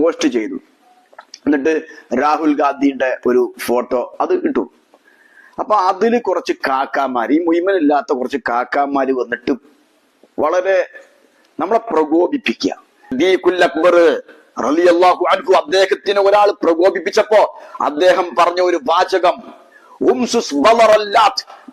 Post ചെയ്തു. എന്നിട്ട് രാഹുൽ ഗാന്ധിയുടെ ഒരു ഫോട്ടോ അത് ഇട്ടു. അപ്പൊ അതിൽ കുറച്ച് കാക്കാമാര് ഈ മുയ്മനില്ലാത്ത കുറച്ച് കാക്കാമാര് വന്നിട്ട് വളരെ നമ്മളെ പ്രകോപിപ്പിക്കുക. അക്ബർ അൻഹു അദ്ദേഹത്തിന് ഒരാൾ പ്രകോപിപ്പിച്ചപ്പോ അദ്ദേഹം പറഞ്ഞ ഒരു വാചകം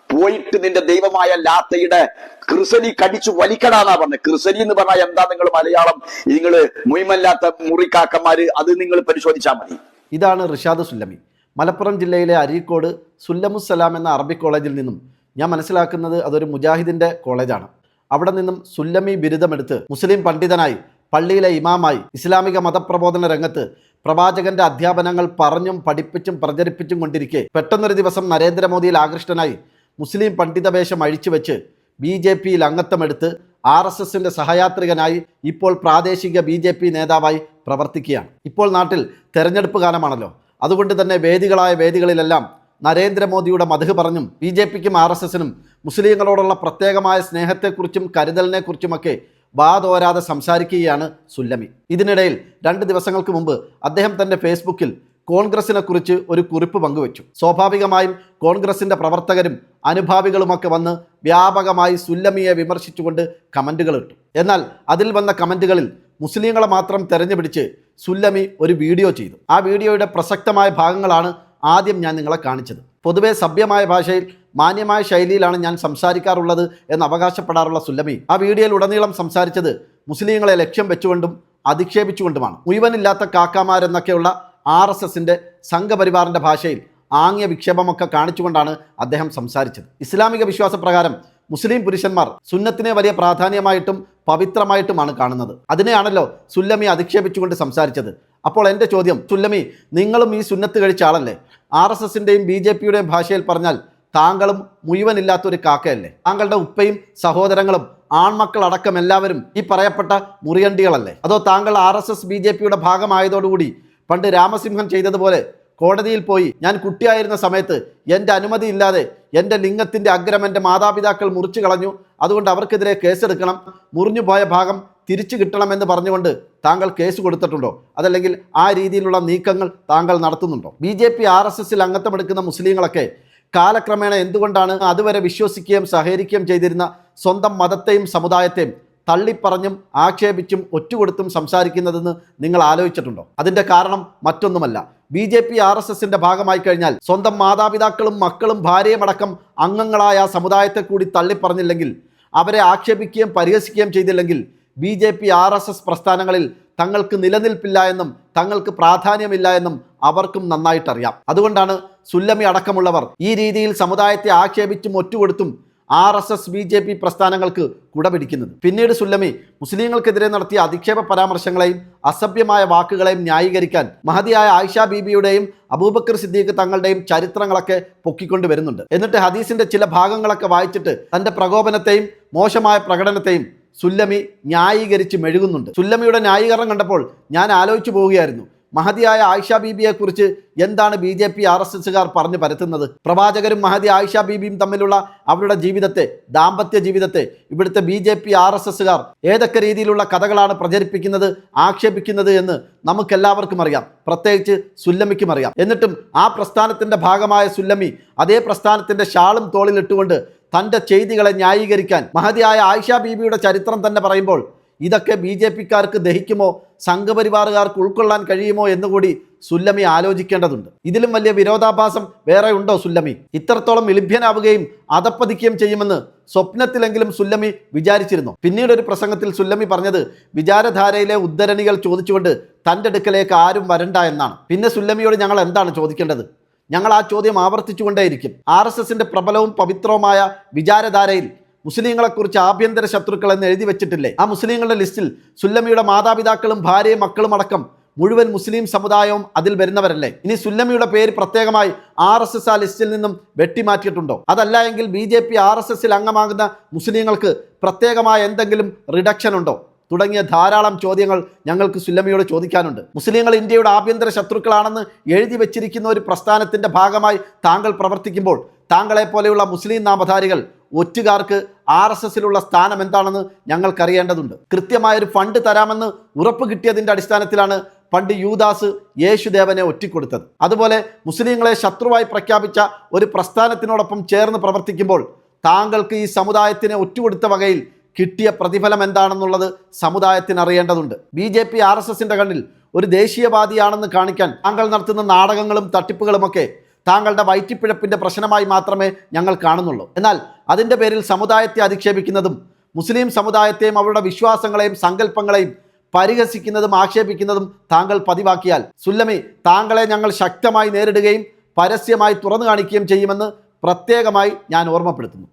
പോയിട്ട് നിന്റെ ദൈവമായ ലാത്തയുടെ ക്രിസലി കടിച്ചു വലിക്കടാന്നാ പറഞ്ഞത്. ക്രിസലി എന്ന് പറഞ്ഞാൽ എന്താ നിങ്ങൾ മലയാളം? നിങ്ങൾ മുയ്മല്ലാത്ത മുറിക്കാക്കന്മാര് അത് നിങ്ങൾ പരിശോധിച്ചാൽ മതി. ഇതാണ് റിഷാദ് സുല്ലമി. മലപ്പുറം ജില്ലയിലെ അരീക്കോട് സുല്ലമുസലാം എന്ന അറബി കോളേജിൽ നിന്നും ഞാൻ മനസ്സിലാക്കുന്നത് അതൊരു മുജാഹിദിന്റെ കോളേജാണ്. അവിടെ നിന്നും സുല്ലമി ബിരുദമെടുത്ത് മുസ്ലിം പണ്ഡിതനായി പള്ളിയിലെ ഇമാമായി ഇസ്ലാമിക മതപ്രബോധന രംഗത്ത് പ്രവാചകന്റെ അധ്യാപനങ്ങൾ പറഞ്ഞും പഠിപ്പിച്ചും പ്രചരിപ്പിച്ചും കൊണ്ടിരിക്കെ പെട്ടെന്നൊരു ദിവസം നരേന്ദ്രമോദിയിൽ ആകൃഷ്ടനായി മുസ്ലിം പണ്ഡിതവേഷം അഴിച്ചുവെച്ച് ബി ജെ പിയിൽ അംഗത്വമെടുത്ത് ആർ എസ് എസിന്റെ സഹയാത്രികനായി ഇപ്പോൾ പ്രാദേശിക ബി ജെ പി നേതാവായി പ്രവർത്തിക്കുകയാണ്. ഇപ്പോൾ നാട്ടിൽ തെരഞ്ഞെടുപ്പ് കാലമാണല്ലോ. അതുകൊണ്ട് തന്നെ വേദികളായ വേദികളിലെല്ലാം നരേന്ദ്രമോദിയുടെ മധു പറഞ്ഞും ബി ജെ പിക്കും ആർ എസ് എസിനും മുസ്ലിങ്ങളോടുള്ള പ്രത്യേകമായ സ്നേഹത്തെക്കുറിച്ചും കരുതലിനെക്കുറിച്ചുമൊക്കെ വാതോരാതെ സംസാരിക്കുകയാണ് സുല്ലമി. ഇതിനിടയിൽ രണ്ട് ദിവസങ്ങൾക്ക് മുമ്പ് അദ്ദേഹം തന്റെ ഫേസ്ബുക്കിൽ കോൺഗ്രസിനെ കുറിച്ച് ഒരു കുറിപ്പ് പങ്കുവച്ചു. സ്വാഭാവികമായും കോൺഗ്രസിന്റെ പ്രവർത്തകരും അനുഭാവികളുമൊക്കെ വന്ന് വ്യാപകമായി സുല്ലമിയെ വിമർശിച്ചുകൊണ്ട് കമന്റുകൾ ഇട്ടു. എന്നാൽ അതിൽ വന്ന കമന്റുകളിൽ മുസ്ലിങ്ങളെ മാത്രം തെരഞ്ഞുപിടിച്ച് സുല്ലമി ഒരു വീഡിയോ ചെയ്തു. ആ വീഡിയോയുടെ പ്രസക്തമായ ഭാഗങ്ങളാണ് ആദ്യം ഞാൻ നിങ്ങളെ കാണിച്ചത്. പൊതുവേ സഭ്യമായ ഭാഷയിൽ മാന്യമായ ശൈലിയിലാണ് ഞാൻ സംസാരിക്കാറുള്ളത് എന്ന് അവകാശപ്പെടാറുള്ള സുല്ലമി ആ വീഡിയോയിൽ ഉടനീളം സംസാരിച്ചത് മുസ്ലിങ്ങളെ ലക്ഷ്യം വെച്ചുകൊണ്ടും അധിക്ഷേപിച്ചുകൊണ്ടുമാണ്. മുഴുവനില്ലാത്ത കാക്കാമാരെന്നൊക്കെയുള്ള ആർ എസ് എസിന്റെ സംഘപരിവാറിന്റെ ഭാഷയിൽ ആംഗ്യ വിക്ഷേപമൊക്കെ കാണിച്ചുകൊണ്ടാണ് അദ്ദേഹം സംസാരിച്ചത്. ഇസ്ലാമിക വിശ്വാസപ്രകാരം മുസ്ലിം പുരുഷന്മാർ സുന്നത്തിനെ വലിയ പ്രാധാന്യമായിട്ടും പവിത്രമായിട്ടുമാണ് കാണുന്നത്. അതിനെയാണല്ലോ സുല്ലമി അധിക്ഷേപിച്ചുകൊണ്ട് സംസാരിച്ചത്. അപ്പോൾ എന്റെ ചോദ്യം സുല്ലമി നിങ്ങളും ഈ സുന്നത്ത് കഴിച്ച ആളല്ലേ? ആർ എസ് എസിന്റെയും ബി ജെ പിയുടെയും ഭാഷയിൽ പറഞ്ഞാൽ താങ്കളും മുഴുവനില്ലാത്തൊരു കാക്കയല്ലേ? താങ്കളുടെ ഉപ്പയും സഹോദരങ്ങളും ആൺമക്കൾ അടക്കം എല്ലാവരും ഈ പറയപ്പെട്ട മുറിയണ്ടികളല്ലേ? അതോ താങ്കൾ R S S B J പിയുടെ ഭാഗമായതോടുകൂടി പണ്ട് രാമസിംഹൻ ചെയ്തതുപോലെ കോടതിയിൽ പോയി ഞാൻ കുട്ടിയായിരുന്ന സമയത്ത് എന്റെ അനുമതി ഇല്ലാതെ എന്റെ ലിംഗത്തിന്റെ അഗ്രം എന്റെ മാതാപിതാക്കൾ മുറിച്ചു കളഞ്ഞു. അതുകൊണ്ട് അവർക്കെതിരെ കേസെടുക്കണം. മുറിഞ്ഞു പോയ ഭാഗം തിരിച്ചു കിട്ടണമെന്ന് പറഞ്ഞുകൊണ്ട് താങ്കൾ കേസ് കൊടുത്തിട്ടുണ്ടോ? അതല്ലെങ്കിൽ ആ രീതിയിലുള്ള നീക്കങ്ങൾ താങ്കൾ നടത്തുന്നുണ്ടോ? B J P R S എസിൽ അംഗത്വമെടുക്കുന്ന മുസ്ലിങ്ങളൊക്കെ കാലക്രമേണ എന്തുകൊണ്ടാണ് അതുവരെ വിശ്വസിക്കുകയും സഹകരിക്കുകയും ചെയ്തിരുന്ന സ്വന്തം മതത്തെയും സമുദായത്തെയും തള്ളിപ്പറഞ്ഞും ആക്ഷേപിച്ചും ഒറ്റുകൊടുത്തും സംസാരിക്കുന്നതെന്ന് നിങ്ങൾ ആലോചിച്ചിട്ടുണ്ടോ? അതിന്റെ കാരണം മറ്റൊന്നുമല്ല. B J P R S എസിന്റെ ഭാഗമായി കഴിഞ്ഞാൽ സ്വന്തം മാതാപിതാക്കളും മക്കളും ഭാര്യയും അടക്കം അംഗങ്ങളായ ആ സമുദായത്തെ കൂടി തള്ളിപ്പറഞ്ഞില്ലെങ്കിൽ അവരെ ആക്ഷേപിക്കുകയും പരിഹസിക്കുകയും ചെയ്തില്ലെങ്കിൽ B J P R S S പ്രസ്ഥാനങ്ങളിൽ തങ്ങൾക്ക് നിലനിൽപ്പില്ല എന്നും തങ്ങൾക്ക് പ്രാധാന്യമില്ല എന്നും അവർക്കും നന്നായിട്ടറിയാം. അതുകൊണ്ടാണ് സുല്ലമി അടക്കമുള്ളവർ ഈ രീതിയിൽ സമുദായത്തെ ആക്ഷേപിച്ചും ഒറ്റുകൊടുത്തും R S S B J P പ്രസ്ഥാനങ്ങൾക്ക് കുടപിടിക്കുന്നത്. പിന്നീട് സുല്ലമി മുസ്ലിങ്ങൾക്കെതിരെ നടത്തിയ അധിക്ഷേപ പരാമർശങ്ങളെയും അസഭ്യമായ വാക്കുകളെയും ന്യായീകരിക്കാൻ മഹതിയായ ആയിഷ ബീബിയുടെയും അബൂബക്കർ സിദ്ദീഖ് തങ്ങളുടെയും ചരിത്രങ്ങളൊക്കെ പൊക്കിക്കൊണ്ട് വരുന്നുണ്ട്. എന്നിട്ട് ഹദീസിന്റെ ചില ഭാഗങ്ങളൊക്കെ വായിച്ചിട്ട് തന്റെ പ്രകോപനത്തെയും മോശമായ പ്രകടനത്തെയും സുല്ലമി ന്യായീകരിച്ച് മെഴുകുന്നുണ്ട്. സുല്ലമിയുടെ ന്യായീകരണം കണ്ടപ്പോൾ ഞാൻ ആലോചിച്ചു പോവുകയായിരുന്നു. മഹതിയായ ആയിഷ ബീബിയെക്കുറിച്ച് എന്താണ് B J P R S എസുകാർ പറഞ്ഞു പരത്തുന്നത്? പ്രവാചകരും മഹതി ആയിഷ ബീബിയും തമ്മിലുള്ള അവരുടെ ജീവിതത്തെ ദാമ്പത്യ ജീവിതത്തെ ഇവിടുത്തെ B J P R S എസുകാർ ഏതൊക്കെ രീതിയിലുള്ള കഥകളാണ് പ്രചരിപ്പിക്കുന്നത് ആക്ഷേപിക്കുന്നത് എന്ന് നമുക്കെല്ലാവർക്കും അറിയാം. പ്രത്യേകിച്ച് സുല്ലമിക്കും അറിയാം. എന്നിട്ടും ആ പ്രസ്ഥാനത്തിന്റെ ഭാഗമായ സുല്ലമി അതേ പ്രസ്ഥാനത്തിന്റെ ഷാളും തോളിലിട്ടുകൊണ്ട് തന്റെ ചെയ്തികളെ ന്യായീകരിക്കാൻ മഹതിയായ ആയിഷ ബീബിയുടെ ചരിത്രം തന്നെ പറയുമ്പോൾ ഇതൊക്കെ ബി ജെ പിക്കാർക്ക് ദഹിക്കുമോ സംഘപരിവാറുകാർക്ക് ഉൾക്കൊള്ളാൻ കഴിയുമോ എന്നുകൂടി സുല്ലമി ആലോചിക്കേണ്ടതുണ്ട്. ഇതിലും വലിയ വിരോധാഭാസം വേറെ ഉണ്ടോ സുല്ലമി? ഇത്രത്തോളം വിളിഭ്യനാവുകയും അതപ്പതിക്കുകയും ചെയ്യുമെന്ന് സ്വപ്നത്തിലെങ്കിലും സുല്ലമി വിചാരിച്ചിരുന്നു. പിന്നീട് ഒരു പ്രസംഗത്തിൽ സുല്ലമി പറഞ്ഞത് വിചാരധാരയിലെ ഉദ്ധരണികൾ ചോദിച്ചുകൊണ്ട് തന്റെ അടുക്കലേക്ക് ആരും വരണ്ട എന്നാണ്. പിന്നെ സുല്ലമിയോട് ഞങ്ങൾ എന്താണ് ചോദിക്കേണ്ടത്? ഞങ്ങൾ ആ ചോദ്യം ആവർത്തിച്ചുകൊണ്ടേയിരിക്കും. ആർ എസ് എസിന്റെ പ്രബലവും പവിത്രവുമായ വിചാരധാരയിൽ മുസ്ലിങ്ങളെക്കുറിച്ച് ആഭ്യന്തര ശത്രുക്കൾ എന്ന് എഴുതി വെച്ചിട്ടില്ലേ? ആ മുസ്ലിങ്ങളുടെ ലിസ്റ്റിൽ സുല്ലമിയുടെ മാതാപിതാക്കളും ഭാര്യയും മക്കളും അടക്കം മുഴുവൻ മുസ്ലിം സമുദായവും അതിൽ വരുന്നവരല്ലേ? ഇനി സുല്ലമിയുടെ പേര് പ്രത്യേകമായി ആർ എസ് എസ് ആ ലിസ്റ്റിൽ നിന്നും വെട്ടിമാറ്റിയിട്ടുണ്ടോ? അതല്ല എങ്കിൽ B J P R S എസിൽ അംഗമാകുന്ന മുസ്ലിങ്ങൾക്ക് പ്രത്യേകമായ എന്തെങ്കിലും റിഡക്ഷൻ ഉണ്ടോ? തുടങ്ങിയ ധാരാളം ചോദ്യങ്ങൾ ഞങ്ങൾക്ക് സുല്ലമിയോട് ചോദിക്കാനുണ്ട്. മുസ്ലിങ്ങൾ ഇന്ത്യയുടെ ആഭ്യന്തര ശത്രുക്കളാണെന്ന് എഴുതി വെച്ചിരിക്കുന്ന ഒരു പ്രസ്ഥാനത്തിന്റെ ഭാഗമായി താങ്കൾ പ്രവർത്തിക്കുമ്പോൾ താങ്കളെ പോലെയുള്ള മുസ്ലിം നാമധാരികൾ ഒറ്റുകാർക്ക് ആർ എസ് എസിലുള്ള സ്ഥാനം എന്താണെന്ന് ഞങ്ങൾക്കറിയേണ്ടതുണ്ട്. കൃത്യമായൊരു ഫണ്ട് തരാമെന്ന് ഉറപ്പ് കിട്ടിയതിന്റെ അടിസ്ഥാനത്തിലാണ് പണ്ട് യൂദാസ് യേശുദേവനെ ഒറ്റിക്കൊടുത്തത്. അതുപോലെ മുസ്ലിങ്ങളെ ശത്രുവായി പ്രഖ്യാപിച്ച ഒരു പ്രസ്ഥാനത്തിനോടൊപ്പം ചേർന്ന് പ്രവർത്തിക്കുമ്പോൾ താങ്കൾക്ക് ഈ സമുദായത്തിനെ ഒറ്റുകൊടുത്ത വകയിൽ കിട്ടിയ പ്രതിഫലം എന്താണെന്നുള്ളത് സമുദായത്തിന് അറിയേണ്ടതുണ്ട്. B J P R S എസിന്റെ കണ്ണിൽ ഒരു ദേശീയവാദിയാണെന്ന് കാണിക്കാൻ താങ്കൾ നടത്തുന്ന നാടകങ്ങളും തട്ടിപ്പുകളുമൊക്കെ താങ്കളുടെ വയറ്റിപ്പിഴപ്പിന്റെ പ്രശ്നമായി മാത്രമേ ഞങ്ങൾ കാണുന്നുള്ളൂ. എന്നാൽ അതിന്റെ പേരിൽ സമുദായത്തെ അധിക്ഷേപിക്കുന്നതും മുസ്ലിം സമുദായത്തെയും അവരുടെ വിശ്വാസങ്ങളെയും സങ്കല്പങ്ങളെയും പരിഹസിക്കുന്നതും ആക്ഷേപിക്കുന്നതും താങ്കൾ പതിവാക്കിയാൽ സുല്ലമി താങ്കളെ ഞങ്ങൾ ശക്തമായി നേരിടുകയും പരസ്യമായി തുറന്നു കാണിക്കുകയും ചെയ്യുമെന്ന് പ്രത്യേകമായി ഞാൻ ഓർമ്മപ്പെടുത്തുന്നു.